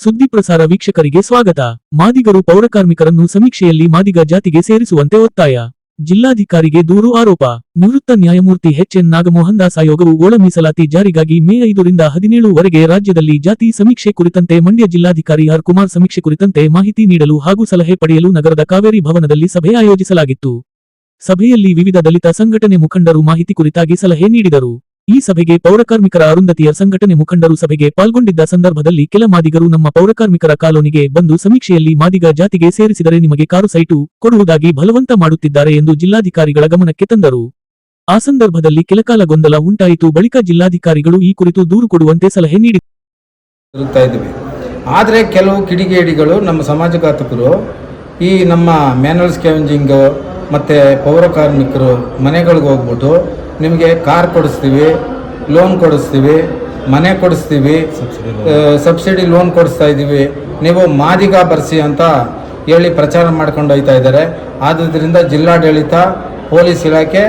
ಸುದ್ದಿ ಪ್ರಸಾರ ವೀಕ್ಷಕರಿಗೆ ಸ್ವಾಗತ. ಮಾದಿಗರು ಪೌರಕಾರ್ಮಿಕರನ್ನು ಸಮೀಕ್ಷೆಯಲ್ಲಿ ಮಾದಿಗ ಜಾತಿಗೆ ಸೇರಿಸುವಂತೆ ಒತ್ತಾಯ. ಜಿಲ್ಲಾಧಿಕಾರಿಗೆ ದೂರು ಆರೋಪ. ನಿವೃತ್ತ ನ್ಯಾಯಮೂರ್ತಿ ಎನ್ ನಾಗಮೋಹನ್ ದಾಸ್ ಆಯೋಗವು ಒಳ ಮೀಸಲಾತಿ ಜಾರಿಗಾಗಿ ಮೇ ಐದರಿಂದ ಹದಿನೇಳು ವರೆಗೆ ರಾಜ್ಯದಲ್ಲಿ ಜಾತಿ ಸಮೀಕ್ಷೆ ಕುರಿತಂತೆ ಮಂಡ್ಯ ಜಿಲ್ಲಾಧಿಕಾರಿ ಆರ್ ಕುಮಾರ್ ಸಮೀಕ್ಷೆ ಕುರಿತಂತೆ ಮಾಹಿತಿ ನೀಡಲು ಹಾಗೂ ಸಲಹೆ ಪಡೆಯಲು ನಗರದ ಕಾವೇರಿ ಭವನದಲ್ಲಿ ಸಭೆ ಆಯೋಜಿಸಲಾಗಿತ್ತು. ಸಭೆಯಲ್ಲಿ ವಿವಿಧ ದಲಿತ ಸಂಘಟನೆ ಮುಖಂಡರು ಮಾಹಿತಿ ಕುರಿತಾಗಿ ಸಲಹೆ ನೀಡಿದರು. ಈ ಸಭೆಗೆ ಪೌರಕಾರ್ಮಿಕರ ಅರುಂಧತಿಯ ಸಂಘಟನೆ ಮುಖಂಡರು ಸಭೆಗೆ ಪಾಲ್ಗೊಂಡಿದ್ದ ಸಂದರ್ಭದಲ್ಲಿ ಕೆಲ ಮಾದಿಗರು ನಮ್ಮ ಪೌರಕಾರ್ಮಿಕರ ಕಾಲೋನಿಗೆ ಬಂದು ಸಮೀಕ್ಷೆಯಲ್ಲಿ ಮಾದಿಗ ಜಾತಿಗೆ ಸೇರಿಸಿದರೆ ನಿಮಗೆ ಕಾರು ಸೈಟು ಕೊಡುವುದಾಗಿ ಬಲವಂತ ಮಾಡುತ್ತಿದ್ದಾರೆ ಎಂದು ಜಿಲ್ಲಾಧಿಕಾರಿಗಳ ಗಮನಕ್ಕೆ ತಂದರು. ಆ ಸಂದರ್ಭದಲ್ಲಿ ಕೆಲಕಾಲ ಗೊಂದಲ ಉಂಟಾಯಿತು. ಬಳಿಕ ಜಿಲ್ಲಾಧಿಕಾರಿಗಳು ಈ ಕುರಿತು ದೂರು ಕೊಡುವಂತೆ ಸಲಹೆ ನೀಡಿ ಆದರೆ ಕೆಲವು ಕಿಡಿಗೇಡಿಗಳು ನಮ್ಮ ಸಮಾಜಘಾತಕರು ಈ ನಮ್ಮ ಮ್ಯಾನಲ್ ಸ್ಕ್ಯಾವೆಂಜಿಂಗು ಮತ್ತು ಪೌರ ಕಾರ್ಮಿಕರು ಮನೆಗಳಿಗೆ ಹೋಗ್ಬಿಟ್ಟು ನಿಮಗೆ ಕಾರ್ ಕೊಡಿಸ್ತೀವಿ ಲೋನ್ ಕೊಡಿಸ್ತೀವಿ ಮನೆ ಕೊಡಿಸ್ತೀವಿ ಸಬ್ಸಿಡಿ ಲೋನ್ ಕೊಡಿಸ್ತಾ ಇದ್ದೀವಿ. ನೀವು ಮಾದಿಗ ಬರ್ಸಿ ಅಂತ ಹೇಳಿ ಪ್ರಚಾರ ಮಾಡ್ಕೊಂಡು ಹೋಗ್ತಾ ಇದ್ದಾರೆ. ಆದ್ದರಿಂದ ಜಿಲ್ಲಾಡಳಿತ ಪೊಲೀಸ್ ಇಲಾಖೆ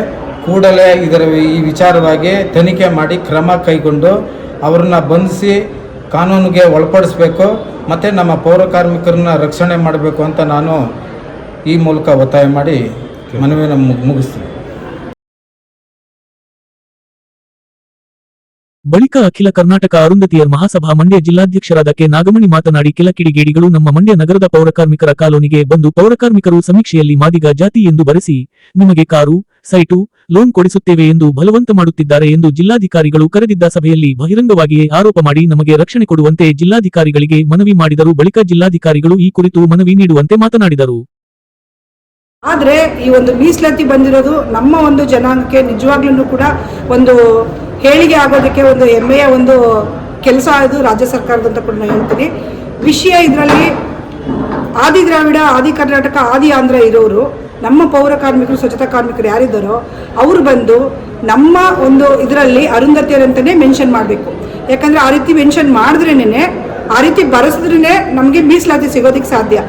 ಕೂಡಲೇ ಇದರ ಈ ವಿಚಾರವಾಗಿ ತನಿಖೆ ಮಾಡಿ ಕ್ರಮ ಕೈಗೊಂಡು ಅವ್ರನ್ನ ಬಂಧಿಸಿ ಕಾನೂನಿಗೆ ಒಳಪಡಿಸ್ಬೇಕು ಮತ್ತು ನಮ್ಮ ಪೌರ ಕಾರ್ಮಿಕರನ್ನ ರಕ್ಷಣೆ ಮಾಡಬೇಕು ಅಂತ ನಾನು ಈ ಮೂಲಕ ಒತ್ತಾಯ ಮಾಡಿ ಮನವಿಯನ್ನು ಮುಗಿಸ್ತೀವಿ ಬಳಿಕ ಅಖಿಲ ಕರ್ನಾಟಕ ಅರುಂಧತಿಯರ್ ಮಹಾಸಭಾ ಮಂಡ್ಯ ಜಿಲ್ಲಾಧ್ಯಕ್ಷರಾದ ಕೆ ನಾಗಮಣಿ ಮಾತನಾಡಿ ಕೆಲ ಕಿಡಿಗೇಡಿಗಳು ನಮ್ಮ ಮಂಡ್ಯ ನಗರದ ಪೌರಕಾರ್ಮಿಕರ ಕಾಲೋನಿಗೆ ಬಂದು ಪೌರಕಾರ್ಮಿಕರು ಸಮೀಕ್ಷೆಯಲ್ಲಿ ಮಾದಿಗ ಜಾತಿ ಎಂದು ಬರೆಸಿ, ನಿಮಗೆ ಕಾರು, ಸೈಟು, ಲೋನ್ ಕೊಡಿಸುತ್ತೇವೆ ಎಂದು ಬಲವಂತ ಮಾಡುತ್ತಿದ್ದಾರೆ ಎಂದು ಜಿಲ್ಲಾಧಿಕಾರಿಗಳು ಕರೆದಿದ್ದ ಸಭೆಯಲ್ಲಿ ಬಹಿರಂಗವಾಗಿಯೇ ಆರೋಪ ಮಾಡಿ ನಮಗೆ ರಕ್ಷಣೆ ಕೊಡುವಂತೆ ಜಿಲ್ಲಾಧಿಕಾರಿಗಳಿಗೆ ಮನವಿ ಮಾಡಿದರು. ಬಳಿಕ ಜಿಲ್ಲಾಧಿಕಾರಿಗಳು ಈ ಕುರಿತು ಮನವಿ ನೀಡುವಂತೆ ಮಾತನಾಡಿದರು. ಆದರೆ ಈ ಒಂದು ಮೀಸಲಾತಿ ಬಂದಿರೋದು ನಮ್ಮ ಒಂದು ಜನಾಂಗಕ್ಕೆ ನಿಜವಾಗ್ಲೂ ಕೂಡ ಒಂದು ಹೇಳಿಕೆ ಆಗೋದಕ್ಕೆ ಒಂದು ಹೆಮ್ಮೆಯ ಒಂದು ಕೆಲಸ ಅದು ರಾಜ್ಯ ಸರ್ಕಾರದ ಅಂತ ಕೂಡ ನಾನು ಹೇಳ್ತೀನಿ. ವಿಷಯ ಇದರಲ್ಲಿ ಆದಿ ದ್ರಾವಿಡ, ಆದಿ ಕರ್ನಾಟಕ, ಆದಿ ಆಂಧ್ರ ಇರೋರು, ನಮ್ಮ ಪೌರ ಕಾರ್ಮಿಕರು, ಸ್ವಚ್ಛತಾ ಕಾರ್ಮಿಕರು ಯಾರಿದ್ದಾರೋ ಅವರು ಬಂದು ನಮ್ಮ ಒಂದು ಇದರಲ್ಲಿ ಅರುಂಧತಿಯರಂತಲೇ ಮೆನ್ಷನ್ ಮಾಡಬೇಕು. ಯಾಕಂದರೆ ಆ ರೀತಿ ಮೆನ್ಷನ್ ಮಾಡಿದ್ರೇನೆ ಆ ರೀತಿ ಬರೆಸಿದ್ರೇ ನಮಗೆ ಮೀಸಲಾತಿ ಸಿಗೋದಕ್ಕೆ ಸಾಧ್ಯ.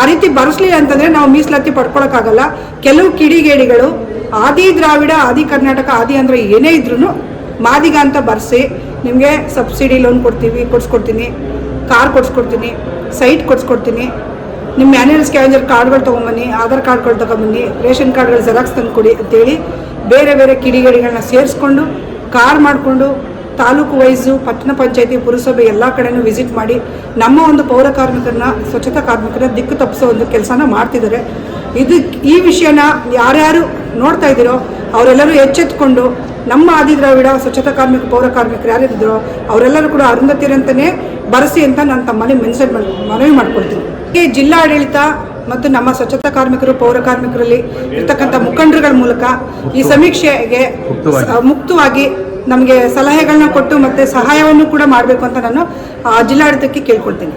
ಆ ರೀತಿ ಬರೆಸ್ಲಿಲ್ಲ ಅಂತಂದ್ರೆ ನಾವು ಮೀಸಲಾತಿ ಪಡ್ಕೊಳಕ್ಕಾಗಲ್ಲ. ಕೆಲವು ಕಿಡಿಗೇಡಿಗಳು, ಆದಿ ದ್ರಾವಿಡ, ಆದಿ ಕರ್ನಾಟಕ, ಆದಿ ಅಂದ್ರೆ ಏನೇ ಇದ್ರೂ ಮಾದಿಗ ಅಂತ ಬರೆಸಿ ನಿಮಗೆ ಸಬ್ಸಿಡಿ ಲೋನ್ ಕೊಡ್ತೀವಿ, ಕೊಡ್ಸ್ಕೊಡ್ತೀನಿ, ಕಾರ್ ಕೊಡ್ಸ್ಕೊಡ್ತೀನಿ, ಸೈಟ್ ಕೊಡ್ಸ್ಕೊಡ್ತೀನಿ. ನಿಮ್ಮ ಮ್ಯಾನ್ಯಲ್ ಸ್ಕ್ಯಾವೆಂಜರ್ ಕಾರ್ಡ್ಗಳು ತೊಗೊಂಬನ್ನಿ, ಆಧಾರ್ ಕಾರ್ಡ್ಗಳು ತೊಗೊಂಬನ್ನಿ, ರೇಷನ್ ಕಾರ್ಡ್ಗಳು ಜೆರಾಕ್ಸ್ ತಂದು ಕೊಡಿ ಅಂತೇಳಿ ಬೇರೆ ಬೇರೆ ಕಿಡಿಗೇಡಿಗಳನ್ನ ಸೇರಿಸ್ಕೊಂಡು, ಕಾರ್ ಮಾಡಿಕೊಂಡು ತಾಲೂಕು ವೈಸು ಪಟ್ಟಣ ಪಂಚಾಯತಿ ಪುರಸಭೆ ಎಲ್ಲ ಕಡೆನೂ ವಿಸಿಟ್ ಮಾಡಿ ನಮ್ಮ ಒಂದು ಪೌರ ಕಾರ್ಮಿಕರನ್ನ ಸ್ವಚ್ಛತಾ ಕಾರ್ಮಿಕರ ದಿಕ್ಕು ತಪ್ಪಿಸೋ ಒಂದು ಕೆಲಸನ ಮಾಡ್ತಿದ್ದಾರೆ. ಇದು ಈ ವಿಷಯನ ಯಾರ್ಯಾರು ನೋಡ್ತಾ ಇದ್ದೀರೋ ಅವರೆಲ್ಲರೂ ಎಚ್ಚೆತ್ಕೊಂಡು ನಮ್ಮ ಆದಿ ದ್ರಾವಿಡ ಸ್ವಚ್ಛತಾ ಕಾರ್ಮಿಕ ಪೌರ ಕಾರ್ಮಿಕರು ಯಾರಿದ್ರೋ ಅವರೆಲ್ಲರೂ ಕೂಡ ಅರುಂಧತಿರಂತನೇ ಬರೆಸಿ ಅಂತ ನಾನು ತಮ್ಮಲ್ಲಿ ಮೆನ್ಷನ್ ಮಾಡಿ ಮನವಿ ಮಾಡ್ಕೊಳ್ತೀನಿ. ಈ ಜಿಲ್ಲಾಡಳಿತ ಮತ್ತು ನಮ್ಮ ಸ್ವಚ್ಛತಾ ಕಾರ್ಮಿಕರು ಪೌರ ಕಾರ್ಮಿಕರಲ್ಲಿ ಇರ್ತಕ್ಕಂಥ ಮುಖಂಡರುಗಳ ಮೂಲಕ ಈ ಸಮೀಕ್ಷೆಗೆ ಮುಕ್ತವಾಗಿ ನಮಗೆ ಸಲಹೆಗಳನ್ನ ಕೊಟ್ಟು ಮತ್ತೆ ಸಹಾಯವನ್ನು ಕೂಡ ಮಾಡಬೇಕು ಅಂತ ನಾನು ಜಿಲ್ಲಾಡಳಿತಕ್ಕೆ ಕೇಳ್ಕೊಳ್ತೀನಿ.